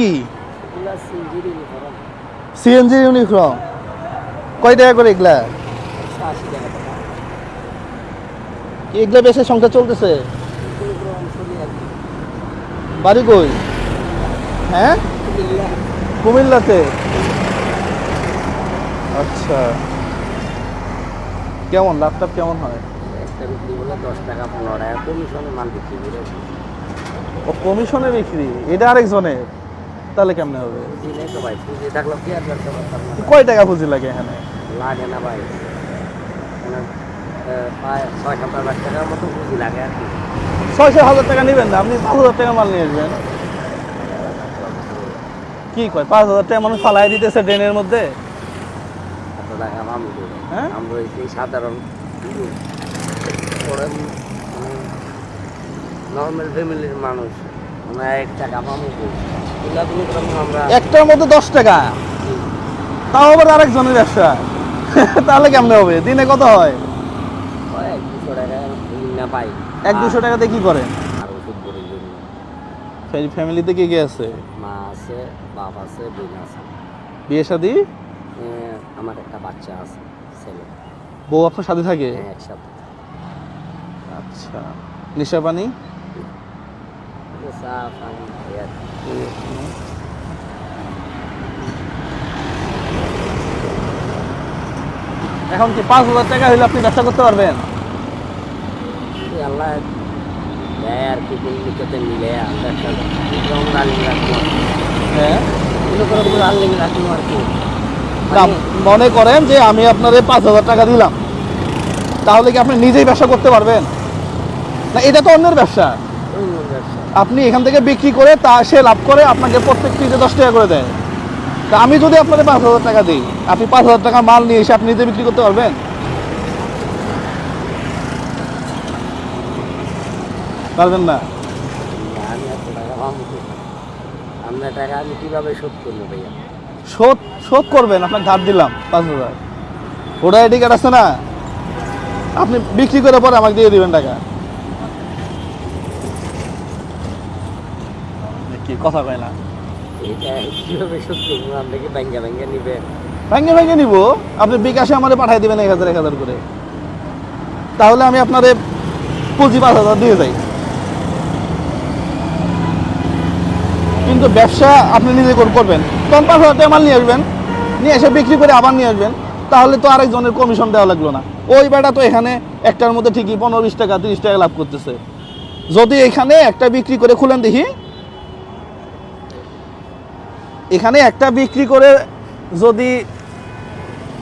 কি? CNG uniform কয় টাকা করে এগুলা? এগুলা বেশি সংখ্যা চলতেছে? বাড়ি কই? হ্যাঁ? কুমিল্লাতে? আচ্ছা। কেমন? লাভটাপ কেমন হয়? একটা বিক্রি করলে দশ টাকা পনেরো টাকা। কমিশনে মাল বিক্রি করে। ও কমিশনে বিক্রি? এটা আরেকজনের? তাহলে কেমনে হবে? কয় টাকা পুঁজি লাগে এখানে? লাগে না ভাই। মানে, ছয় সাত হাজার টাকা নেবেন না আপনি পাঁচ হাজার টাকা মাল নিয়ে আসবেন। কি কয় পাঁচ হাজার টাকা মানুষ ফালাই দিতেছে ড্রেনের মধ্যে? হ্যাঁ? সাধারণ নর্মাল ফ্যামিলির মানুষ আমরা এক টাকা পাবো একটার মধ্যে দশ টাকা। তাও আবার আরেকজনের ব্যবসা। তাহলে কেমনে হবে? দিনে কত হয়? এক দুশো টাকাতে কি করেন আর ওষুধ বড়ির ফ্যামিলিতে কে কে আছে? মা আছে বাপ আছে বোন আছে। বিয়ে শাদি? আমার একটা বাচ্চা আছে ছেলে। বউ আপনার সাথে থাকে? হ্যাঁ, একসাথে। আচ্ছা। নিশা পানি? চা পানি। এখন কি পাঁচ হাজার টাকা হলে আপনি ব্যবসা করতে পারবেন? আল্লাহ দেয় আর কি মিলে হ্যাঁ। মানে মনে করেন যে আমি আপনাদের পাঁচ হাজার টাকা দিলাম। তাহলে কি আপনি নিজেই ব্যবসা করতে পারবেন? না এটা তো অন্যের ব্যবসা। আপনি এখান থেকে বিক্রি করে তা সে লাভ করে আপনাকে প্রত্যেক পিসে দশ টাকা করে দেয়। তা আমি যদি আপনাদের পাঁচ হাজার টাকা দিই আপনি পাঁচ হাজার টাকা মাল নিয়ে এসে আপনি নিজে বিক্রি করতে পারবেন? পারবেন না? আমি টাকা আপনার টাকা আমি কীভাবে শোধ করব ভাইয়া? শোধ শোধ করবেন আপনার ধার দিলাম পাঁচ হাজার। আইডি কার্ড আছে না? আপনি বিক্রি করে পরে আমাকে দিয়ে দিবেন টাকা। কি? কথা কয় না। এটা কীভাবে শোধ করব আপনাকে ব্যাঙ্গা ব্যাঙ্গা নিবেন ভেঙে ভেঙে নিব? আপনি বিকাশে আমাদের পাঠিয়ে দিবেন এক হাজার এক হাজার করে। তাহলে আমি আপনার পুঁজি পাঁচ হাজার দিয়ে যাই। কিন্তু ব্যবসা আপনি নিজে করবেন। তখন পাঁচ হাজার টাকা মাল নিয়ে আসবেন। নিয়ে এসে বিক্রি করে আবার নিয়ে আসবেন। তাহলে তো আরেকজনের কমিশন দেওয়া লাগল না। ওই বেটা তো এখানে একটার মধ্যে ঠিকই পনেরো বিশ টাকা তিরিশ টাকা লাভ করতেছে। যদি এখানে একটা বিক্রি করে খুলেন দেখি এখানে একটা বিক্রি করে যদি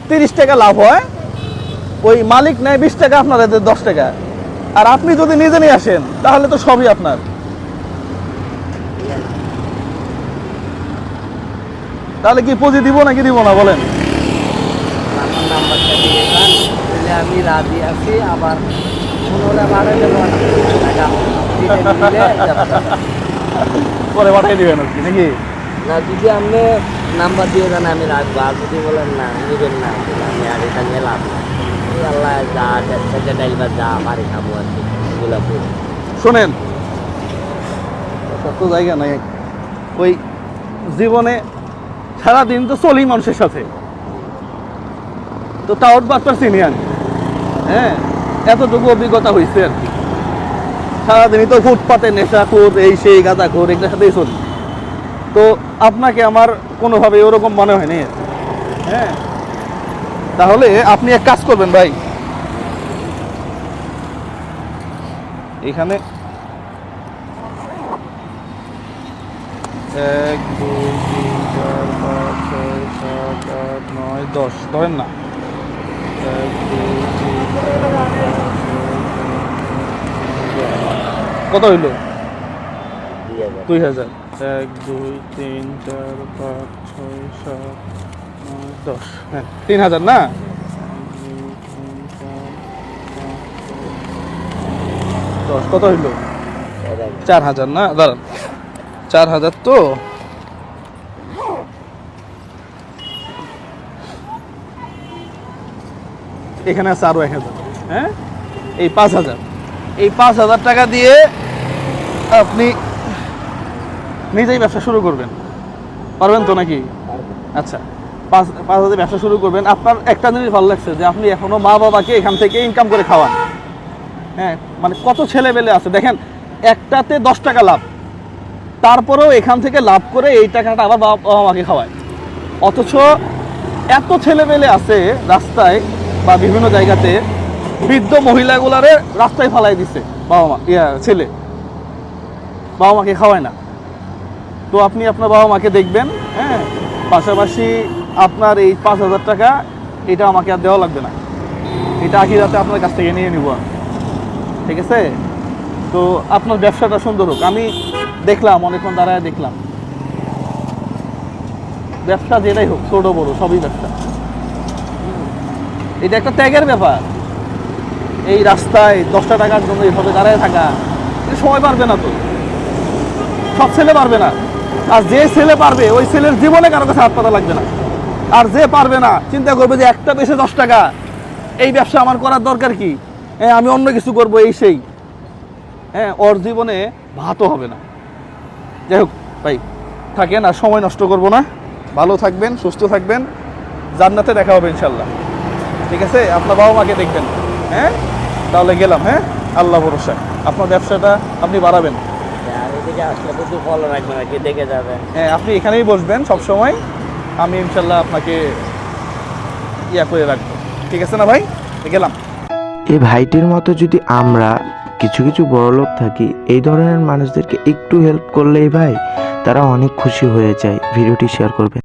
তিরিশ টাকা লাভ হয় ওই মালিক নেয় বিশ টাকা আপনার এতে দশ টাকা। আর আপনি যদি নিজে নিয়ে আসেন তাহলে তো সবই আপনার। তাহলে কি পুঁজি দিব নাকি দিব না বলেন। আমার নাম্বারটা দিয়ে যান তাহলে আমি রাজি আছি আবার হলে বাড়াইলে টাকা দিলে দিলে ব্যবসা। পরে পাঠিয়ে দিবেন আর কি নাকি? না, যদি আপনি নাম্বার দিয়ে দেন, আমি রাখব। আর যদি বলেন না নেবেন না, আমি আর এটা নিয়ে লাভ না আল্লাহ যা সেটা ড্রাইভার যা খাব আর কি, এগুলো শোনেন তো জায়গা নাই। ওই জীবনে সারাদিন তো চলি মানুষের সাথে। তো তাও বাচ্চার চিনি হ্যাঁ এতটুকু অভিজ্ঞতা হয়েছে আর কি। সারাদিনই তো ফুটপাতে নেশা খুর এই, সেই গাঁদা খুর এগুলোর সাথেই চলি। তো আপনাকে আমার কোনোভাবে ওরকম মনে হয়নি। হ্যাঁ। তাহলে আপনি এক কাজ করবেন ভাই। এখানে এক দুই তিন চার পাঁচ ছয় সাত আট নয় দশ। ধরেন না। এক দুই। কত হইল? দুই হাজার। এক, দুই, তিন, চার, পাঁচ, ছয়, সাত দশ। হ্যাঁ তিন হাজার না? দশ, কত হইল? চার হাজার না? দাঁড়ান। চার হাজার তো? এখানে আছে আরও এক হাজার। হ্যাঁ? এই পাঁচ হাজার। এই পাঁচ হাজার টাকা দিয়ে আপনি নিজেই ব্যবসা শুরু করবেন। পারবেন তো নাকি? আচ্ছা পাঁচ পাঁচ হাজার ব্যবসা শুরু করবেন। আপনার একটা জিনিস ভালো লাগছে যে আপনি এখনও মা বাবাকে এখান থেকে ইনকাম করে খাওয়ান। হ্যাঁ মানে কত ছেলে পেলে আছে। দেখেন, একটাতে দশ টাকা লাভ। তারপরেও এখান থেকে লাভ করে এই টাকাটা আবার বাবা মাকে খাওয়ায়। অথচ এত ছেলে আছে রাস্তায় বা বিভিন্ন জায়গাতে, বৃদ্ধ মহিলাগুলারে রাস্তায় ফালাই দিছে বাবা মা, ইয়া, ছেলে। বাবা মাকে খাওয়ায় না। তো আপনি আপনার বাবা মাকে দেখবেন হ্যাঁ? পাশাপাশি আপনার এই পাঁচ হাজার টাকা, এটা আমাকে আর দেওয়া লাগবে না। এটা আখিরাতে আপনার কাছ থেকে নিয়ে নিব ঠিক আছে? তো আপনার ব্যবসাটা সুন্দর হোক। আমি দেখলাম, অনেকক্ষণ দাঁড়ায় দেখলাম। ব্যবসা যেটাই হোক, ছোটো বড়ো, সবই ব্যবসা। এটা একটা ত্যাগের ব্যাপার। এই রাস্তায় দশটা টাকার জন্য এইভাবে দাঁড়ায় থাকা সময় পারবে না তো। সব ছেলে পারবে না। আর যে ছেলে পারবে, ওই ছেলের জীবনে কারও কাছে হাত পাতা লাগবে না। আর যে পারবে না, চিন্তা করবে যে একটা পেশে দশ টাকা, এই ব্যবসা আমার করার দরকার কি? হ্যাঁ আমি অন্য কিছু করব, এই সেই। হ্যাঁ ওর জীবনে ভাতও হবে না। যাই হোক, ভাই, থাকেন আর সময় নষ্ট করব না। ভালো থাকবেন, সুস্থ থাকবেন। জান্নাতে দেখা হবে ইনশাল্লাহ ঠিক আছে? আপনার বাবা মাকে দেখবেন। হ্যাঁ? তাহলে গেলাম হ্যাঁ? আল্লাহ ভরসা আপনার ব্যবসাটা আপনি বাড়াবেন। আসলে কিন্তু ফলো রাখবেন আর কি দেখে যাবেন হ্যাঁ আপনি এখানেই বসবেন সব সময় আমি ইনশাল্লাহ আপনাকে ইয়া করে রাখব। ঠিক আছে না ভাই? গেলাম। এই ভাইটির মতো যদি আমরা কিছু কিছু বড় লোক থাকি এই ধরনের মানুষদেরকে একটু হেল্প করলেই ভাই তারা অনেক খুশি হয়ে যায়। ভিডিওটি শেয়ার করবেন।